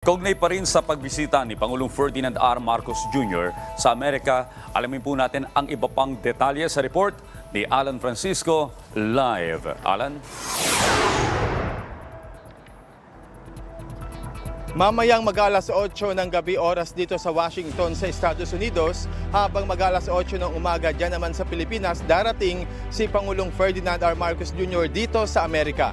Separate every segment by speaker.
Speaker 1: Kaugnay pa rin sa pagbisita ni Pangulong Ferdinand R. Marcos Jr. sa Amerika, alamin po natin ang iba pang detalye sa report ni Alan Francisco live. Alan?
Speaker 2: Mamayang mag-alas 8 ng gabi oras dito sa Washington sa Estados Unidos habang mag-alas 8 ng umaga dyan naman sa Pilipinas darating si Pangulong Ferdinand R. Marcos Jr. dito sa Amerika.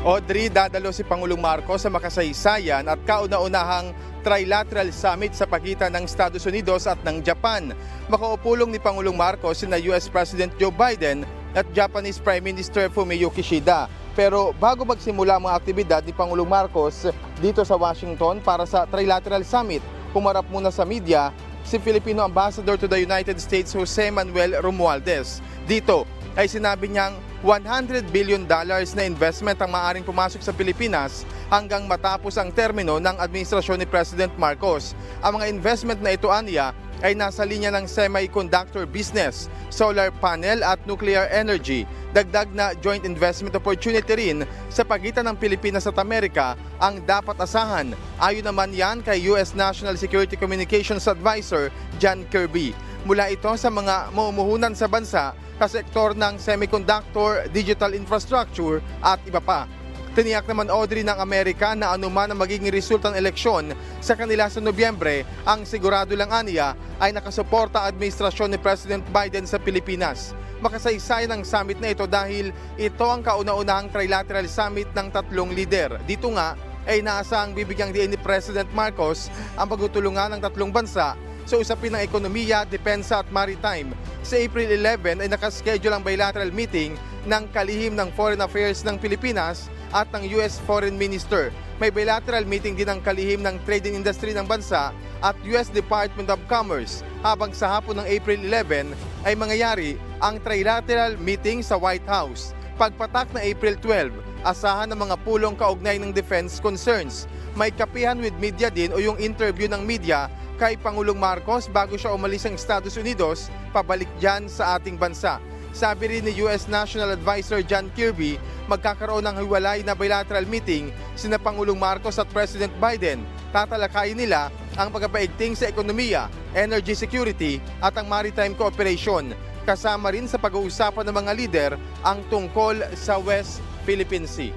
Speaker 2: Audrey, dadalo si Pangulong Marcos sa makasaysayan at kauna-unahang trilateral summit sa pagitan ng Estados Unidos at ng Japan. Makaupulong ni Pangulong Marcos sina US President Joe Biden at Japanese Prime Minister Fumio Kishida. Pero bago magsimula ang mga aktibidad ni Pangulong Marcos dito sa Washington para sa trilateral summit, pumarap muna sa media si Filipino Ambassador to the United States Jose Manuel Romualdez. Dito ay sinabi niyang 100 billion dollars na investment ang maaring pumasok sa Pilipinas hanggang matapos ang termino ng administrasyon ni President Marcos. Ang mga investment na ito aniya ay nasa linya ng semiconductor business, solar panel at nuclear energy. Dagdag na joint investment opportunity rin sa pagitan ng Pilipinas at Amerika ang dapat asahan. Ayon naman yan kay US National Security Communications Advisor John Kirby. Mula ito sa mga mamumuhunan sa bansa sa sektor ng semiconductor, digital infrastructure at iba pa. Tiniyak naman Audrey ng Amerika na anuman ang magiging resulta ng eleksyon sa kanila sa Nobyembre, ang sigurado lang aniya ay nakasuporta ang administrasyon ni President Biden sa Pilipinas. Makasaysay ng summit na ito dahil ito ang kauna-unahang trilateral summit ng tatlong lider. Dito nga ay naasang bibigyang diin ni President Marcos ang pagtutulungan ng tatlong bansa sa usapin ng ekonomiya, depensa at maritime. Sa April 11 ay nakaschedule ang bilateral meeting ng kalihim ng Foreign Affairs ng Pilipinas at ng US Foreign Minister. May bilateral meeting din ng kalihim ng trading industry ng bansa at US Department of Commerce. Habang sa hapon ng April 11 ay mangyayari ang trilateral meeting sa White House. Pagpatak na April 12, asahan ng mga pulong kaugnay ng defense concerns. May kapihan with media din o yung interview ng media kay Pangulong Marcos bago siya umalis ng Estados Unidos pabalik dyan sa ating bansa. Sabi rin ni US National Advisor John Kirby, magkakaroon ng hiwalay na bilateral meeting sina Pangulong Marcos at President Biden. Tatalakayin nila ang pagpapaigting sa ekonomiya, energy security at ang maritime cooperation. Kasama rin sa pag-uusapan ng mga lider ang tungkol sa West Philippine Sea.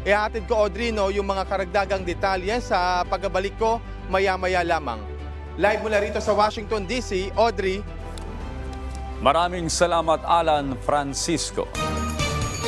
Speaker 2: Ihatid ko Audrey no, yung mga karagdagang detalye sa pagbabalik ko maya-maya lamang. Live mula rito sa Washington DC, Audrey,
Speaker 1: Maraming salamat Alan Francisco.